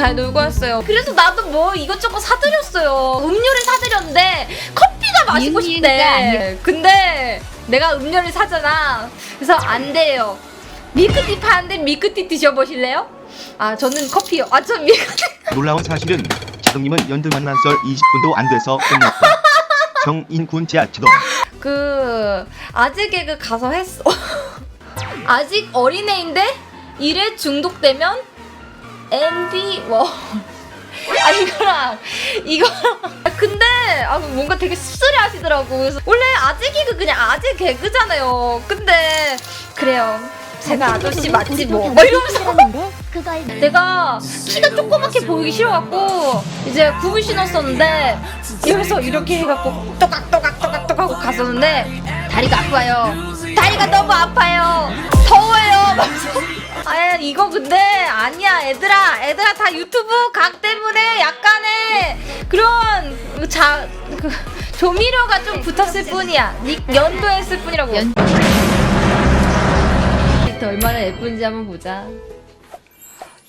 잘 놀고 왔어요. 그래서 나도 뭐 이것저것 사드렸어요. 음료를 사드렸는데 커피가 마시고 싶대. 근데 내가 음료를 사잖아. 그래서 안 돼요. 밀크티 파는데 밀크티 드셔보실래요? 아 저는 커피요. 아 저 밀크티. 놀라운 사실은 자동님은 연두 만난 썰 20분도 안 돼서 끝났다. 정인군 지하치동. 그 아재 개그 가서 했어. 아직 어린애인데 일에 중독되면 MB 뭐. 아 이거랑 이거랑 아, 근데 아 뭔가 되게 씁쓸해 하시더라고. 그래서 원래 아재 개그 그냥 아재 개그잖아요. 근데 그래요. 제가 아저씨 맞지 뭐, 뭐 이러면서 내가 키가 조그맣게 보이기 싫어갖고 이제 굽을 신었었는데 여기서 이렇게 해갖고 또각또각또각또각 하고 갔었는데 다리가 아파요. 다리가 너무 아파요. 더워요 아 이거 근데 아니야 얘들아. 얘들아 다 유튜브 각 때문에 약간의 그런 자 그, 조미료가 좀 붙었을 뿐이야. 닉 연도했을 뿐이라고. 연- 얼마나 예쁜지 한번 보자.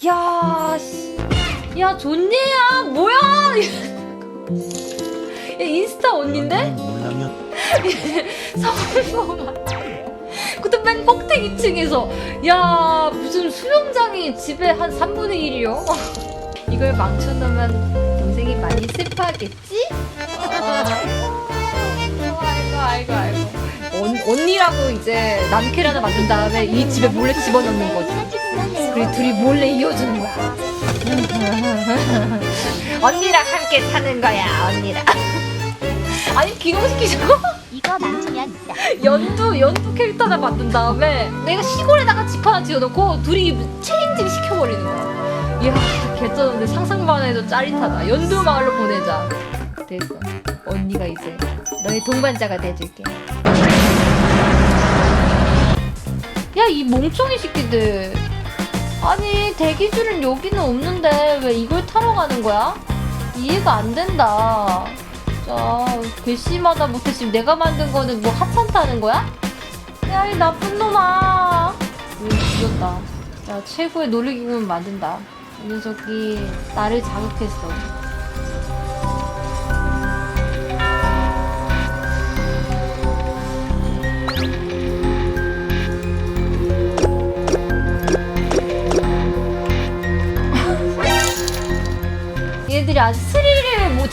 야, 씨. 야, 존예야, 뭐야? 야, 인스타 언니인데? 놀라면 그것도 맨 꼭대기 층에서. 야, 무슨 수영장이 집에 한 3분의 1이요? 이걸 망쳐놓으면 동생이 많이 슬퍼하겠지? 아, 아이고, 아이고, 아이고. 언, 언니라고 이제 남캐를 하나 만든 다음에 이 집에 몰래 집어넣는 거지. 그리고 둘이 몰래 이어주는 거야. 언니랑 함께 사는 거야, 언니랑. 아니 기동시키자고 이거 망치면 연두 연두 캐릭터 하나 만든 다음에 내가 시골에다가 집 하나 지어놓고 둘이 체인지를 시켜버리는 거야. 이야 개쩌는데 상상만 해도 짜릿하다. 연두 마을로 보내자. 됐어. 언니가 이제 너의 동반자가 돼줄게. 야 이 멍청이 새끼들. 아니 대기줄은 여기는 없는데 왜 이걸 타러 가는 거야? 이해가 안 된다. 진짜 괘씸하다 못해 지금 내가 만든 거는 뭐 하찮 타는 거야? 야 이 나쁜 놈아. 왜 죽였다. 야 최고의 놀이기구는 만든다. 이 녀석이 나를 자극했어.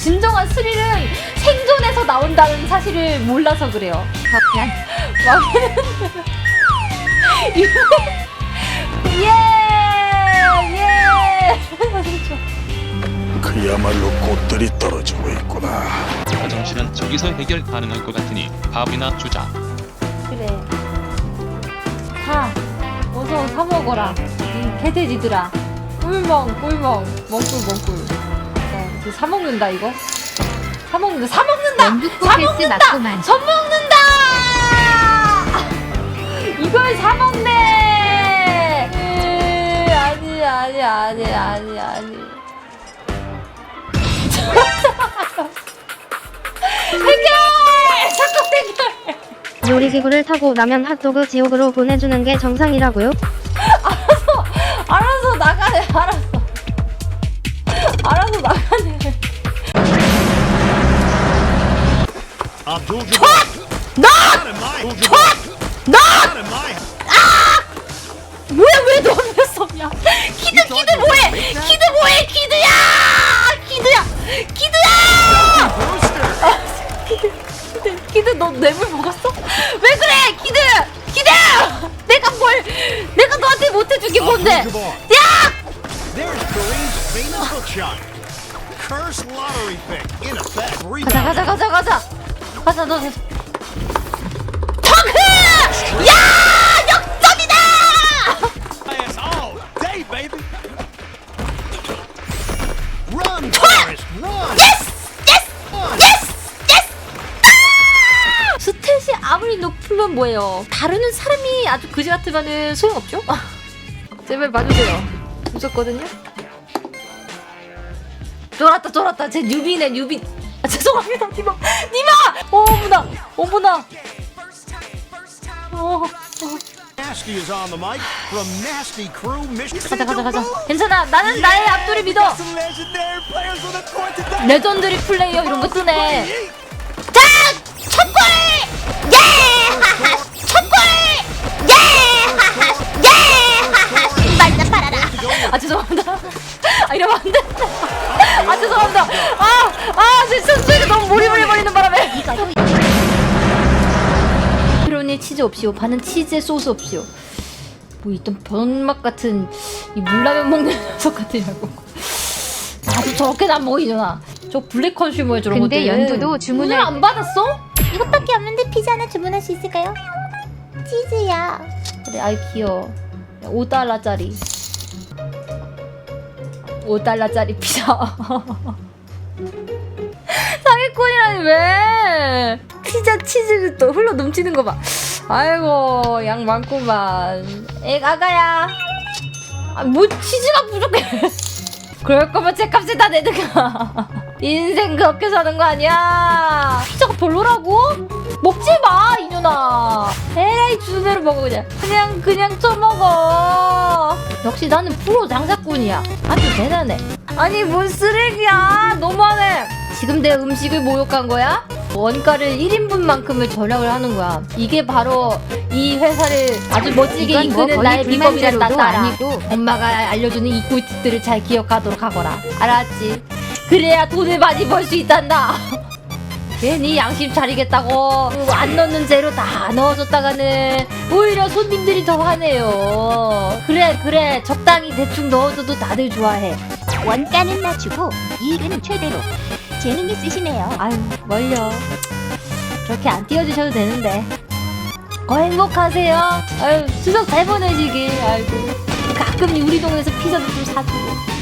진정한 스릴은 생존에서 나온다는 사실을 몰라서 그래요. 덕현 예! 예! 그야말로 꽃들이 떨어지고 있구나. 화장실은 저기서 해결 가능할 것 같으니 밥이나 주자. 그래. 사. 어서 사 먹어라. 이 개돼지들아. 꿀멍, 꿀멍. 멍꿀, 멍꿀. 자, 이제 사 먹는다, 이거. 사 먹는다, 사 먹는다! 연두코 사 패스 먹는다! 맞고만 전 먹는다! 이걸 사 먹네! 으, 아니, 아니, 아니, 아니, 아니. 해결! 사건 해결! 놀이기구를 타고 나면 핫도그 지옥으로 보내주는 게 정상이라고요? 알아서 나가네. In my. 뭐야, 왜 너를 섭냐? 키드, 키드 뭐해? 키드 뭐해? 키드야! 키드야! 키드야! 키드, 키드, 키드, 너 뇌물 먹었어? 왜 그래, 키드! 키드! 내가 뭘, 내가 너한테 못해준 게 뭔데? 가자. 가자, 가자, 가자. 가자, 너. 덩크! 야! 역전이다! Baby. Run, Forrest, run. 스탯이 아무리 높으면 뭐예요? 다루는 사람이 아주 그지 같으면은 소용없죠? 제발 봐주세요. 무섭거든요? 쫄았다, 쫄았다. 제 뉴비네, 뉴비. 아, 죄송합니다, 니마. 니마! 어머나, 어머나. 어, 어. 가자 가자 가자 괜찮아 나는 나의 앞돌이 믿어. 레전드리 플레이어 이런 거 뜨네 자! 첫골! 예! 첫골! 예! 예! 말다 팔아라 아 죄송합니다 아 이러면 안 돼. 아 죄송합니다. 아 아 진짜 선수에게 너무 몰입을 해버리는 바람에. 페로니 치즈 없이요. 반은 치즈에 소스 없이요. 뭐 있던 변맛 같은 이 물라면 먹는 녀석 같으냐고. 나도 저렇게는 안 먹이잖아. 저 블랙 컨슈머에 저런 근데 것들 연두도 주문을- 오늘 안 받았어? 이것밖에 없는데 피자 하나 주문할 수 있을까요? 치즈야. 그래 아이 귀여워. 5달러짜리 5달러짜리 피자 사기꾼이라니 왜? 피자 치즈를 또 흘러 넘치는 거 봐. 아이고 양 많구만. 에 아가야. 아, 뭐 치즈가 부족해. 그럴 거면 제 값을 다 내든가. 인생 그렇게 사는 거 아니야. 피자가 별로라고? 먹지 마 이년아 주는 대로 먹어 그냥. 그냥 그냥 쳐먹어. 역시 나는 프로 장사꾼이야. 아주 대단해. 아니 뭔 쓰레기야. 너무하네. 지금 내 음식을 모욕한 거야? 원가를 1인분만큼을 절약을 하는 거야. 이게 바로 이 회사를 아주 멋지게 이건 뭐 이끄는 거의 나의 비법이란다 불만자로도 따라 아니고. 엄마가 알려주는 이 꿀팁들을 잘 기억하도록 하거라. 알았지? 그래야 돈을 많이 벌 수 있단다 괜히 양심 차리겠다고. 안 넣는 재료 다 넣어줬다가는 오히려 손님들이 더 화내요. 그래 그래. 적당히 대충 넣어줘도 다들 좋아해. 원가는 낮추고 이익은 최대로. 재능 있으시네요. 아유 멀려 그렇게 안 띄워주셔도 되는데. 어 행복하세요. 아유 추석 잘 보내시길. 아이고. 가끔 우리 동네에서 피자도 좀 사주고